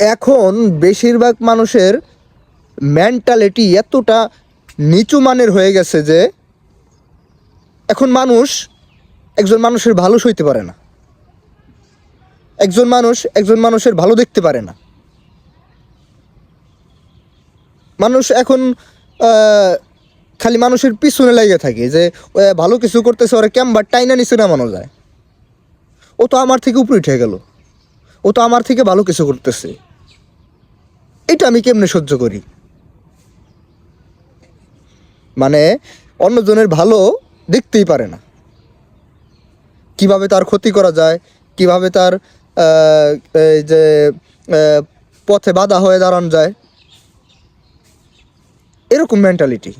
এখন বেশিরভাগ মানুষের মেন্টালিটি এতটা নিচু মানের হয়ে গেছে যে এখন মানুষ একজন মানুষের ভালো সইতে পারে না। একজন মানুষ একজন মানুষের ভালো দেখতে পারে না। মানুষ এখন খালি মানুষের পিছনে লেগে থাকে যে ও ভালো কিছু করতেছে, ওরা ক্যাম্বার টাইনা নিচে নামানো যায়। ও তো আমার থেকে উপরে উঠে গেল। ও তো আমার থেকে ভালো কিছু করতেছে। এটা আমি কেমনে সহ্য করি? মানে অন্যজনের ভালো দেখতেই পারে না। কীভাবে তার ক্ষতি করা যায়, কীভাবে তার যে পথে বাধা হয়ে দাঁড়ানো যায়। এরকম মেন্টালিটি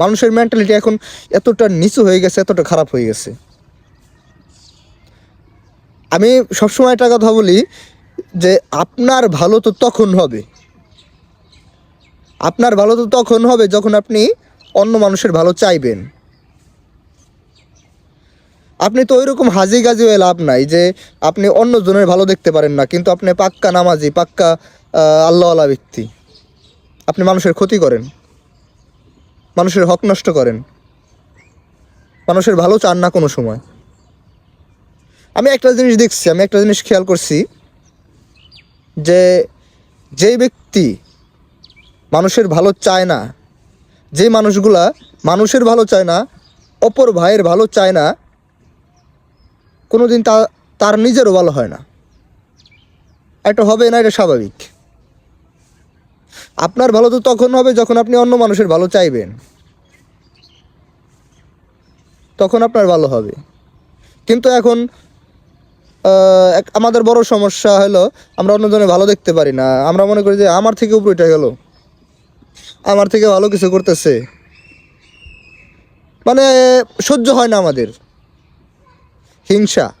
মানুষের মেন্টালিটি এখন এতটা নিচু হয়ে গেছে, এতটা খারাপ হয়ে গেছে। আমি সবসময় একটা কথা বলি যে আপনার ভালো তো তখন হবে। আপনার ভালো তো তখন হবে যখন আপনি অন্য মানুষের ভালো চাইবেন। আপনি তো ওইরকম হাজি গাজি হয়ে লাভ নাই যে আপনি অন্য জনের ভালো দেখতে পারেন না, কিন্তু আপনি পাক্কা নামাজি, পাক্কা আল্লাহওয়ালা ব্যক্তি। আপনি মানুষের ক্ষতি করেন। মানুষের হক নষ্ট করেন। মানুষের ভালো চান না কোনো সময়। আমি একটা জিনিস দেখছি, আমি একটা জিনিস খেয়াল করছি। যে, যেই ব্যক্তি মানুষের ভালো চায় না যে মানুষগুলা মানুষের ভালো চায় না, অপর ভাইয়ের ভালো চায় না কোনো দিন তা, তার নিজেরও ভালো হয় না। এটা হবে না, এটা স্বাভাবিক। আপনার ভালো তো তখন হবে যখন আপনি অন্য মানুষের ভালো চাইবেন। তখন আপনার ভালো হবে। কিন্তু এখন আমাদের বড় সমস্যা হলো আমরা অন্যজনের ভালো দেখতে পারি না। আমরা মনে করি যে আমার থেকে উপরে উঠে গেল আমার থেকে ভালো কিছু করতেছে। মানে সহ্য হয় না আমাদের। হিংসা।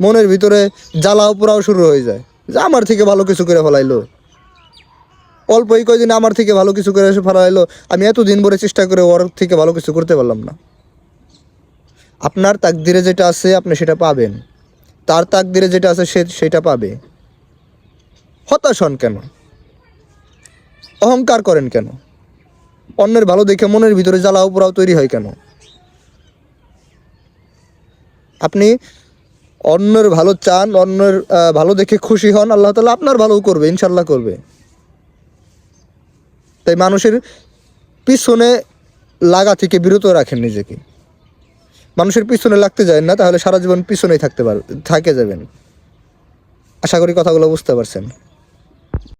মনের ভিতরে জ্বালাও পোড়াও শুরু হয়ে যায়। যে আমার থেকে ভালো কিছু করে ফেলাইলো। অল্প এই কয়দিন আমার থেকে ভালো কিছু করে ফেলাইলো। আমি এত দিন ভরে চেষ্টা করে ওর থেকে ভালো কিছু করতে পারলাম না। আপনার তাকদিরে যেটা আছে, আপনি সেটা পাবেন। তার তাকদিরে যেটা আছে, সে সেটা পাবে। হতাশ হন কেন? অহংকার করেন কেন? অন্যের ভালো দেখে মনের ভিতরে জ্বালাও পোড়াও তৈরি হয় কেন? আপনি অন্যের ভালো চান, অন্যের ভালো দেখে খুশি হন, আল্লাহ তালা আপনার ভালোও করবে ইনশাল্লাহ করবে। তাই মানুষের পিছনে লাগা থেকে বিরত রাখেন নিজেকে। মানুষের পিছনে লাগতে যায় না, তাহলে সারা জীবন পিছনেই থাকতে পার থাকে যাবেন। আশা করি কথাগুলো বুঝতে পারছেন।